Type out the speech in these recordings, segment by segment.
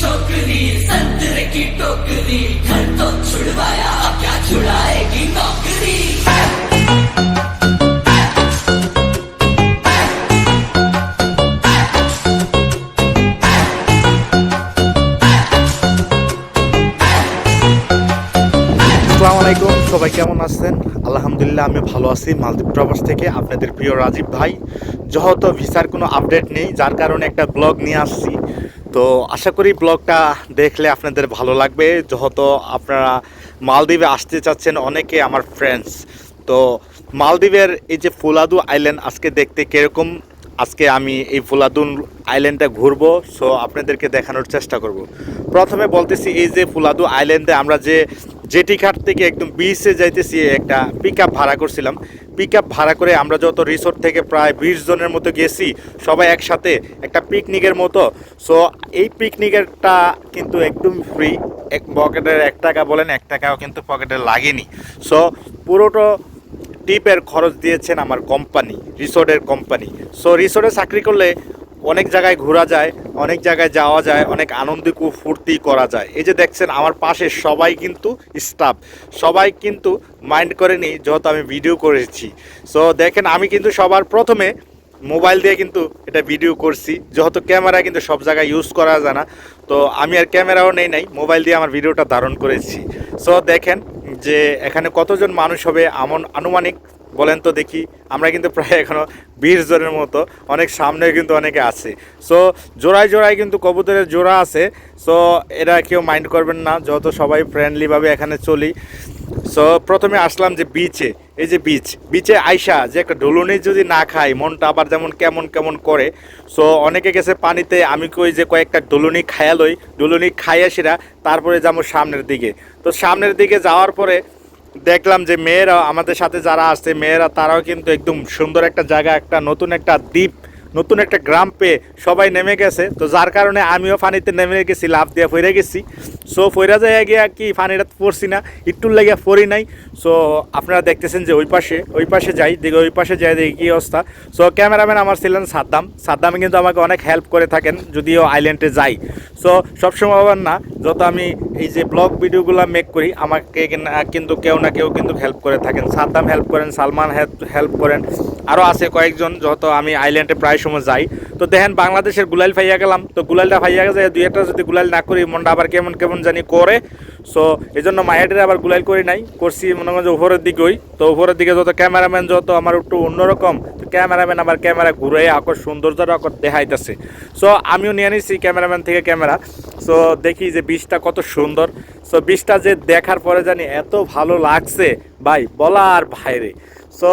छोकरी संतरे की टोकरी घर तो छुड़वाया अब क्या छुड़ाएगी नौकरी আসসালামু আলাইকুম সবাই কেমন আছেন আলহামদুলিল্লাহ আমি ভালো আছি মালদ্বীপ প্রবাস থেকে আপনাদের প্রিয় রাজীব ভাই যেহেতু ভিসার কোনো আপডেট নেই যার কারণে একটা ব্লগ নিয়ে আসছি তো আশা করি ব্লগটা দেখলে আপনাদের ভালো লাগবে। যেহেতু আপনারা মালদ্বীপে আসতে চাচ্ছেন অনেকে আমার ফ্রেন্ডস তো মালদ্বীপের এই যে ফুলাদু আইল্যান্ড আজকে দেখতে কীরকম আজকে আমি এই ফুলাদুন আইল্যান্ডটা ঘুরবো সো আপনাদেরকে দেখানোর চেষ্টা করব। প্রথমে বলতেছি এই যে ফুলাদু আইল্যান্ডে আমরা যে জেটি ঘাট থেকে একদম বিচে যাইতেছি, একটা পিক ভাড়া করছিলাম। পিক ভাড়া করে আমরা যত রিসোর্ট থেকে প্রায় বিশ জনের মতো গেছি, সবাই একসাথে একটা পিকনিকের মতো। সো এই পিকনিকেরটা কিন্তু একদম ফ্রি এক পকেটের এক টাকা বলেন, এক টাকাও কিন্তু পকেটে লাগেনি। সো পুরোটা টিপের খরচ দিয়েছেন আমার কোম্পানি, রিসোর্টের কোম্পানি। সো রিসোর্টে চাকরি করলে অনেক জায়গায় ঘোরা যায়, অনেক জায়গায় যাওয়া যায়, অনেক আনন্দ ফুর্তি করা যায়। এই যে দেখছেন, আমার পাশে সবাই কিন্তু স্টাফ সবাই কিন্তু মাইন্ড করেনি, যেহেতু আমি ভিডিও করেছি। সো দেখেন, আমি কিন্তু সবার প্রথমে মোবাইল দিয়ে কিন্তু এটা ভিডিও করছি। যেহেতু ক্যামেরা কিন্তু সব জায়গায় ইউজ করা যায় না। তো আমি আর ক্যামেরাও নেই নাই মোবাইল দিয়ে আমার ভিডিওটা ধারণ করেছি। সো দেখেন যে এখানে কতজন মানুষ হবে এমন আনুমানিক বলেন তো দেখি। আমরা কিন্তু প্রায় এখনও বিশ জনের মতো, অনেক সামনে কিন্তু অনেকে আছে। সো জোড়ায় জোড়ায় কিন্তু কবুতরের জোড়া আছে। সো এরা কেউ মাইন্ড করবেন না, যত সবাই ফ্রেন্ডলিভাবে এখানে চলি। সো প্রথমে আসলাম যে বিচে এই যে বিচ বিচে আইসা যে একটা ডলুনি যদি না খাই, মনটা আবার যেমন কেমন কেমন করে। সো অনেকে গেছে পানিতে, আমি কই যে কয়েকটা ডলুনি খায়া লই। ডলুনি খাইয়া সেরা, তারপরে যাব সামনের দিকে। তো সামনের দিকে যাওয়ার পরে দেখলাম যে মেয়েরা, আমাদের সাথে যারা আসছে, মেয়েরা তারাও কিন্তু একদম সুন্দর একটা জায়গা, একটা নতুন একটা দ্বীপ নতুন একটা গ্রাম পেয়ে সবাই নেমে গেছে। তো যার কারণে আমিও পানিতে নেমে গেছি লাভ দিয়ে ফইরে গেছি। সো ফইরা যায় গিয়া কি পানিটা পড়ছি না একটুর লাগিয়া পড়ি নাই। সো আপনারা দেখতেছেন যে ওই পাশে ওই পাশে যাই, দেখি ওই পাশে যাই, দেখি কী অবস্থা। সো ক্যামেরাম্যান আমার ছিলেন সাদ্দাম। সাদ্দাম কিন্তু আমাকে অনেক হেল্প করে থাকেন, যদিও আইল্যান্ডে যাই। সো সবসময় আবার না, যত আমি এই যে ব্লগ ভিডিওগুলো মেক করি, আমাকে কিনা- কিন্তু কেউ না কেউ কিন্তু হেল্প করে থাকেন। সাদ্দাম হেল্প করেন, সালমান হেল্প করেন। আরও আছে কয়েকজন, যত আমি আইল্যান্ডে প্রায় সময় যাই। তো দেখেন, বাংলাদেশের গুলাইল ফাইয়া গেলাম। তো গুলাইলটা ফাইয়া গেছে, দুই একটা যদি গুলাইল না করি, মনটা আবার কেমন কেমন জানি করে। সো এই জন্য মায়াটির আবার গুলাইল করি নাই। করছি, মনে করেন যে উপরের দিকেই তো উপরের দিকে যত ক্যামেরাম্যান যত আমার একটু অন্যরকম, তো ক্যামেরাম্যান আবার ক্যামেরা ঘুরে আকর সৌন্দর্যটা আকর দেখাইতেছে। সো আমিও নিয়ে নিছি ক্যামেরাম্যান থেকে ক্যামেরা সো দেখি যে বীজটা কত সুন্দর। সো বীজটা যে দেখার পরে জানি এত ভালো লাগছে। ভাই, বলার বাইরে। সো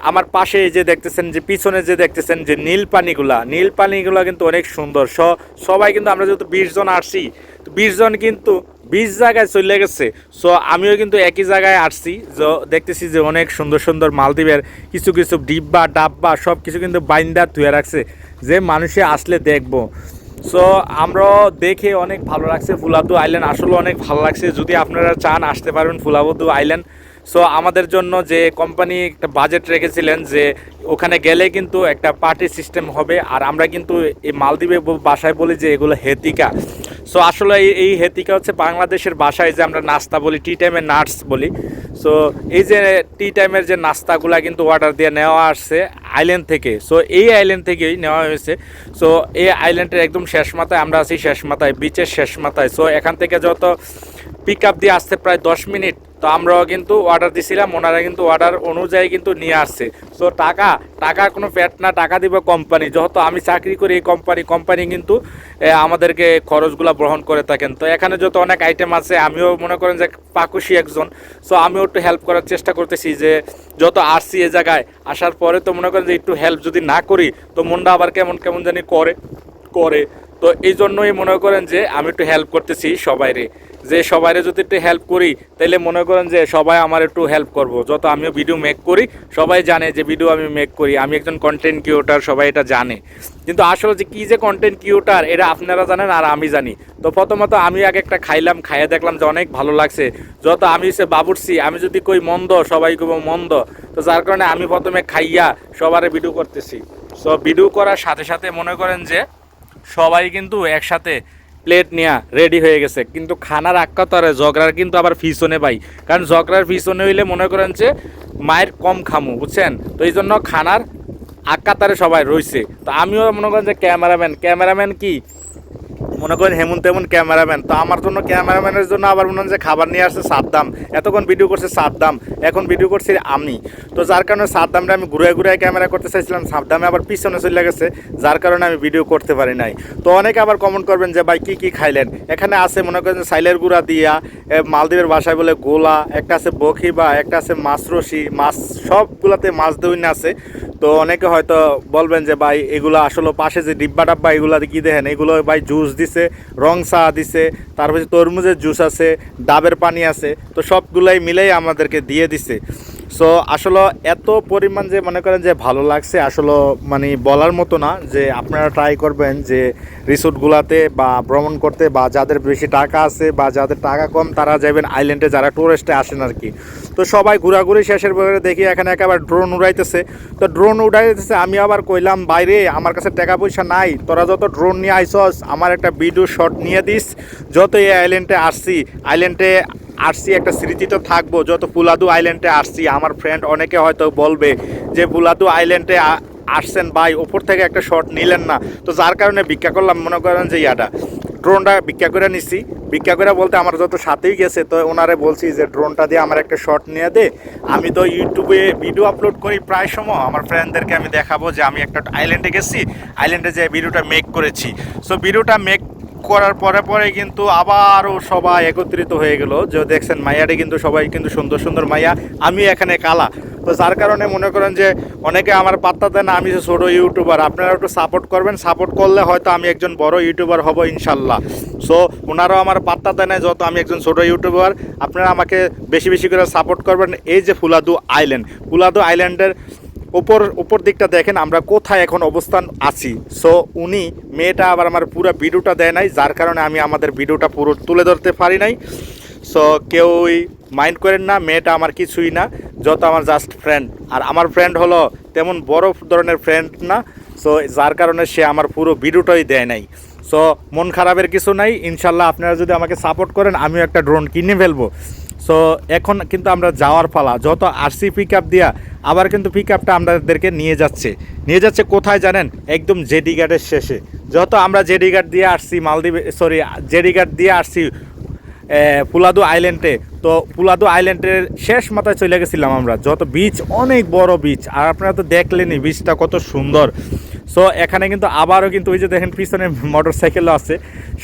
আমার পাশে যে দেখতেছেন, যে পিছনে যে দেখতেছেন, যে নীল পানিগুলা নীল পানিগুলা কিন্তু অনেক সুন্দর। স, সবাই কিন্তু আমরা যেহেতু বিশ জন আসছি, তো বিশ জন কিন্তু বিশ জায়গায় চলে গেছে। সো, আমিও কিন্তু একই জায়গায় আসছি। দেখতেছি যে অনেক সুন্দর সুন্দর মালদ্বীপের কিছু কিছু ডিব্বা, ডাব্বা সব কিছু কিন্তু বাইন্দা ধুয়ে রাখছে। যে মানুষে আসলে দেখব। সো, আমরাও দেখে অনেক ভালো লাগছে ফুলাবদু আইল্যান্ড। আসলে অনেক ভালো লাগছে। যদি আপনারা চান আসতে পারবেন ফুলাবদু আইল্যান্ড। সো আমাদের জন্য যে কোম্পানি একটা বাজেট রেখেছিলেন যে ওখানে গেলে কিন্তু একটা পার্টি সিস্টেম হবে। আর আমরা কিন্তু এই মালদ্বীপে বাসায় বলি যে এগুলো হেতিকা। সো আসলে এই- এই হেতিকা হচ্ছে বাংলাদেশের বাসায় যে আমরা নাস্তা বলি টি টাইমের নাটস বলি। সো এই যে টি টাইমের যে নাস্তাগুলা কিন্তু অর্ডার দিয়ে নেওয়া আসছে আইল্যান্ড থেকে। সো এই আইল্যান্ড থেকেই নেওয়া হয়েছে। সো এই আইল্যান্ডের একদম শেষ মাথায়, আমরা আছি শেষ মাথায় বিচের শেষ মাথায়। সো এখান থেকে যত পিক আপ দিয়ে আসতে প্রায় দশ মিনিট। তো আমরাও কিন্তু অর্ডার দিছিলাম, ওনারা কিন্তু অর্ডার অনুযায়ী কিন্তু নিয়ে আসছে। সো টাকা টাকা কোনো ফ্যাট না, টাকা দিবে কোম্পানি যেহেতু আমি চাকরি করি এই কোম্পানি কোম্পানি কিন্তু আমাদেরকে খরচগুলো গ্রহণ করে থাকেন। তো এখানে যত অনেক আইটেম আছে, আমিও মনে করেন যে পাকুশি একজন। সো আমিও একটু হেল্প করার চেষ্টা করতেছি যে, যত আসছি এ জায়গায়, আসার পরে তো মনে করেন যে একটু হেল্প যদি না করি, তো মনটা আবার কেমন কেমন জানি করে করে। তো এই জন্যই মনে করেন যে, আমি একটু হেল্প করতেছি সবাইরে। যে সবাইরে যদি একটু হেল্প করি তাহলে মনে করেন যে সবাই আমার একটু হেল্প করব। যত আমিও ভিডিও মেক করি, সবাই জানে যে ভিডিও আমি মেক করি। আমি একজন কন্টেন্ট ক্রিয়েটার সবাই এটা জানে। কিন্তু আসলে যে কী যে কন্টেন্ট ক্রিয়েটার এটা আপনারা জানেন আর আমি জানি। তো প্রথমত আমি আগে একটা খাইলাম, খাইয়ে দেখলাম যে অনেক ভালো লাগছে। যত আমি সে বাবুরছি আমি যদি কই মন্দ, সবাই কইব মন্দ। তো যার কারণে আমি প্রথমে খাইয়া সবারে ভিডিও করতেছি। সো ভিডিও করার সাথে সাথে মনে করেন যে সবাই কিন্তু একসাথে প্লেট নেওয়া রেডি হয়ে গেছে। কিন্তু খানার আক্কা তরে জগরার কিন্তু আবার পিছনে পাই। কারণ ঝগড়ার পিছনে হইলে মনে করেন যে মায়ের কম খামু, বুঝছেন? তো এই জন্য খানার আক্কাতারে সবাই রয়েছে তো আমিও মনে করেন যে ক্যামেরাম্যান ক্যামেরাম্যান কি? মনে করেন হেমন তেমন ক্যামেরাম্যান, তো আমার জন্য ক্যামেরাম্যানের জন্য আবার মনে হয় যে খাবার নিয়ে আসছে সাদ্দাম। এতক্ষণ ভিডিও করছে সাদ্দাম, এখন ভিডিও করছি আমি। তো যার কারণে সাদ্দামটা আমি ঘুরে ঘুরে ক্যামেরা করতে চাইছিলাম, সাদ্দামে আবার পিছনে চলে গেছে, যার কারণে আমি ভিডিও করতে পারি নাই। তো অনেকে আবার কমেন্ট করবেন যে, ভাই, কী কী খাইলেন? এখানে আছে মনে করেন সাইলের গুঁড়া দিয়া মালদ্বীপের ভাষায় বলে গোলা, একটা আছে বখিবা, একটা আছে মাছ রশি মাছ সবগুলাতে মাছ দইন আছে। তো অনেকে হয়তো বলবেন যে ভাই, এগুলো আসলে পাশে যে ডিব্বা ডাব্বা এগুলো কি দেখেন? এগুলো ভাই জুস দিছে, রং চা দিছে, তারপরে তরমুজের জুস আছে, ডাবের পানি আছে, তো সবগুলাই মিলেই আমাদেরকে দিয়ে দিছে। সো আসলে এত পরিমাণ যে মনে করেন যে ভালো লাগছে, আসলে মানে বলার মতো না যে আপনারা ট্রাই করবেন যে রিসোর্টগুলোতে বা ভ্রমণ করতে বা যাদের বেশি টাকা আছে বা যাদের টাকা কম, তারা যাবেন আইল্যান্ডে যারা টুরিস্টে আসেন আর কি। তো সবাই ঘোরাঘুরি শেষের পরে দেখি এখানে একেবারে ড্রোন উড়াইতেছে। তো ড্রোন উড়াইতেছে, আমি আবার কইলাম, বাইরে, আমার কাছে টাকা পয়সা নাই, তোরা যত ড্রোন নিয়ে আইসস আমার একটা ভিডিও শট নিয়ে দিস যত এই আইল্যান্ডে আসছি আইল্যান্ডে আসছি একটা স্মৃতি তো থাকব, যত পুলাদু আইল্যান্ডে আসছি আমার ফ্রেন্ড অনেকে হয়তো বলবে যে পুলাদু আইল্যান্ডে আসছেন ভাই, ওপর থেকে একটা শট নিলেন না। তো যার কারণে ভিক্ষা করলাম, মনে করেন যে ইয়াটা। ড্রোনটা ভিক্ষা করে নিছি। ভিক্ষা করে বলতে আমার যত সাথেই গেছে, তো ওনারে বলছি যে ড্রোনটা দিয়ে আমার একটা শট নিয়ে দে। আমি তো ইউটিউবে ভিডিও আপলোড করি প্রায় সময়। আমার ফ্রেন্ডদেরকে আমি দেখাবো যে আমি একটা আইল্যান্ডে গেছি। আইল্যান্ডে যে ভিডিওটা মেক করেছি। সো ভিডিওটা মেক করার পরে পরে কিন্তু আবারও সবাই একত্রিত হয়ে গেল। যে দেখছেন মাইয়াটি কিন্তু সবাই কিন্তু সুন্দর সুন্দর মাইয়া আমি এখানে কালা। তো যার কারণে মনে করেন যে অনেকে আমার পাত্তা দেয় না, আমি যে ছোটো ইউটিউবার, আপনারা একটু সাপোর্ট করবেন। সাপোর্ট করলে হয়তো আমি একজন বড় ইউটিউবার হব ইনশাল্লাহ। সো ওনারাও আমার পাত্তা দেয় না যত আমি একজন ছোটো ইউটিউবার, আপনারা আমাকে বেশি বেশি করে সাপোর্ট করবেন। এই যে ফুলাদু আইল্যান্ড ফুলাদু আইল্যান্ডের উপর উপর দিকটা দেখেন, আমরা কোথায় এখন অবস্থান আছি। সো উনি, মেয়েটা আবার আমার পুরো ভিডিওটা দেয় নাই, যার কারণে আমি আমাদের ভিডিওটা পুরো তুলে ধরতে পারি নাই। সো কেউই মাইন্ড করেন না, মেয়েটা আমার কিছুই না, যত আমার জাস্ট ফ্রেন্ড আর আমার ফ্রেন্ড হলো তেমন বড় ধরনের ফ্রেন্ড না সো যার কারণে সে আমার পুরো ভিডিওটাই দেয় নাই। সো মন খারাপের কিছু নাই, ইনশাল্লাহ আপনারা যদি আমাকে সাপোর্ট করেন, আমিও একটা ড্রোন কিনে ফেলব। সো এখন কিন্তু আমরা যাওয়ার পালা, যত আরসি পিক আপ দিয়া আবার কিন্তু পিক আপটা আমাদেরকে নিয়ে যাচ্ছে। নিয়ে যাচ্ছে কোথায় জানেন? একদম জেডি গার্ডের শেষে। যত আমরা জেডি গার্ড দিয়ে আসছি, মালদ্বীপ সরি জেডি গার্ড দিয়ে আসছি পুলাদু আইল্যান্ডে তো পুলাদু আইল্যান্ডের শেষ মাথায় চলে গেছিলাম আমরা। যত বিচ অনেক বড় বিচ আর আপনারা তো দেখলেনই বিচটা কত সুন্দর। সো এখানে কিন্তু আবারও কিন্তু ওই যে দেখেন, পিছনে মোটর সাইকেলও আছে।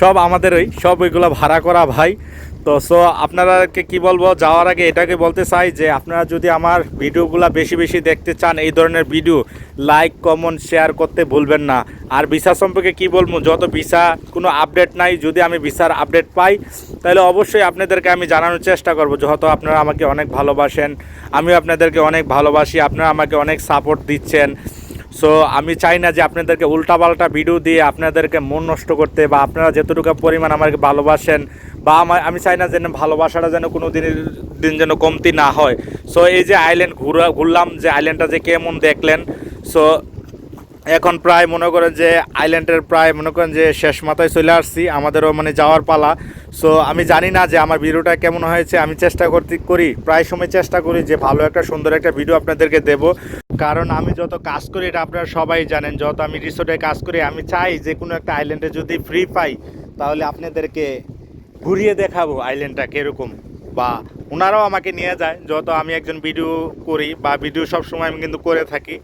সব আমাদের ওই, সব ওইগুলো ভাড়া করা ভাই। তো সো আপনারাকে কি বলব, যাওয়ার আগে এটাকে বলতে চাই যে, আপনারা যদি আমার ভিডিওগুলো বেশি বেশি দেখতে চান, এই ধরনের ভিডিও লাইক কমেন্ট শেয়ার করতে ভুলবেন না। আর ভিসা সম্পর্কে কি বলব, যত ভিসা কোনো আপডেট নাই, যদি আমি ভিসার আপডেট পাই, তাহলে অবশ্যই আপনাদেরকে আমি জানানোর চেষ্টা করব, যেহেতু আপনারা আমাকে অনেক ভালোবাসেন, আমিও আপনাদেরকে অনেক ভালোবাসি, আপনারা আমাকে অনেক সাপোর্ট দিচ্ছেন। সো আমি চাই না যে আপনাদেরকে উল্টাপাল্টা ভিডিও দিয়ে আপনাদেরকে মন নষ্ট করতে বা আপনারা যতটুকু পরিমাণ আমাকে ভালোবাসেন বা আমার আমি চাই না যেন ভালোবাসাটা যেন কোনো দিনের দিন যেন কমতি না হয়। সো এই যে আইল্যান্ড ঘুরা ঘুরলাম, যে আইল্যান্ডটা যে কেমন দেখলেন সো এখন প্রায় মনে করেন যে আইল্যান্ডের প্রায় মনে করেন যে শেষ মাথায় চলে আসছি, আমাদেরও মানে যাওয়ার পালা। সো আমি জানি না যে আমার ভিডিওটা কেমন হয়েছে, আমি চেষ্টা করতে করি, প্রায় সময় চেষ্টা করি যে ভালো একটা, সুন্দর একটা ভিডিও আপনাদেরকে দেব। কারণ আমি যত কাজ করি, এটা আপনারা সবাই জানেন, যত আমি রিসোর্টে কাজ করি, আমি চাই যে কোনো একটা আইল্যান্ডে যদি ফ্রি পাই, তাহলে আপনাদেরকে ঘুরিয়ে দেখাবো আইল্যান্ডটা কীরকম। বা ওনারাও আমাকে নিয়ে যায়, যত আমি একজন ভিডিও করি বা ভিডিও সব সময় আমি কিন্তু করে থাকি।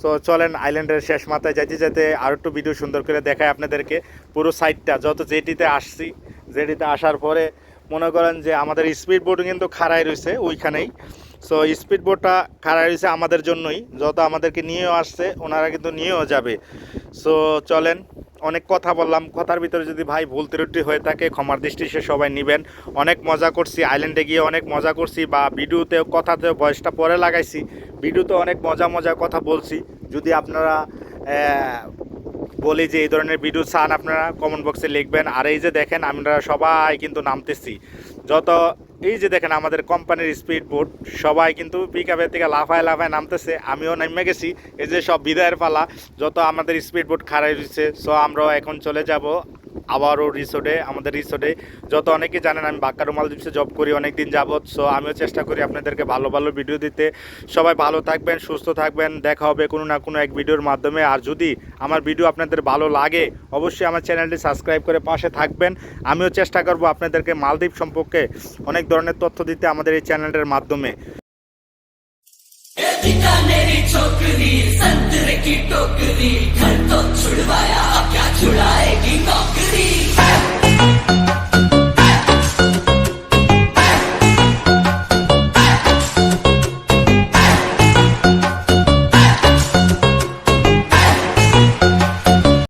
সো চলেন আইল্যান্ডের শেষ মাথায় যাইতে যেতে আর একটু ভিডিও সুন্দর করে দেখায় আপনাদেরকে পুরো সাইডটা যত জেটিতে আসছি জেটিতে আসার পরে মনে করেন যে আমাদের স্পিড বোট কিন্তু খাড়াই রয়েছে ওইখানেই। সো স্পিড বোটটা খাড়াই রয়েছে আমাদের জন্যই। যত আমাদেরকে নিয়েও আসছে ওনারা কিন্তু নিয়েও যাবে। সো চলেন অনেক কথা বললাম, কথার ভিতরে যদি ভাই ভুল ত্রুটি হয়ে থাকে, ক্ষমার দৃষ্টি সে সবাই নেবেন। অনেক মজা করছি আইল্যান্ডে গিয়ে অনেক মজা করছি বা ভিডিওতেও, কথাতেও ভয়েসটা পরে লাগাইছি। ভিডিওতে অনেক মজা মজা কথা বলছি। যদি আপনারা বলি যে এই ধরনের ভিডিও চান, আপনারা কমেন্ট বক্সে লিখবেন। আর এই যে দেখেন, আমরা সবাই কিন্তু নামতেছি। যত এই যে দেখেন আমাদের কোম্পানির স্পিড বোট সবাই কিন্তু পিক আপের থেকে লাফায় লাফায় নামতেছে, আমিও নেমে গেছি, এই যে সব বিদায়ের পালা, যত আমাদের স্পিড বোট খারাপ হয়েছে সো আমরাও এখন চলে যাব। আবারও রিসোর্টে আমাদের রিসোর্টে যত অনেকে জানেন আমি বাক্কারু মালদ্বীপসে জব করি অনেক দিন যাবৎ সো আমিও চেষ্টা করি আপনাদেরকে ভালো ভালো ভিডিও দিতে সবাই ভালো থাকবেন সুস্থ থাকবেন দেখা হবে কোনো না কোনো এক ভিডিওর মাধ্যমে আর যদি আমার ভিডিও আপনাদের ভালো লাগে অবশ্যই আমার চ্যানেলটি সাবস্ক্রাইব করে পাশে থাকবেন আমিও চেষ্টা করব আপনাদেরকে মালদ্বীপ সম্পর্কে অনেক ধরনের তথ্য দিতে আমাদের এই চ্যানেলটির মাধ্যমে ए बीकानेरी छोकरी संतरे की टोकरी घर तो छुड़वाया अब क्या छुड़ाएगी Thank you.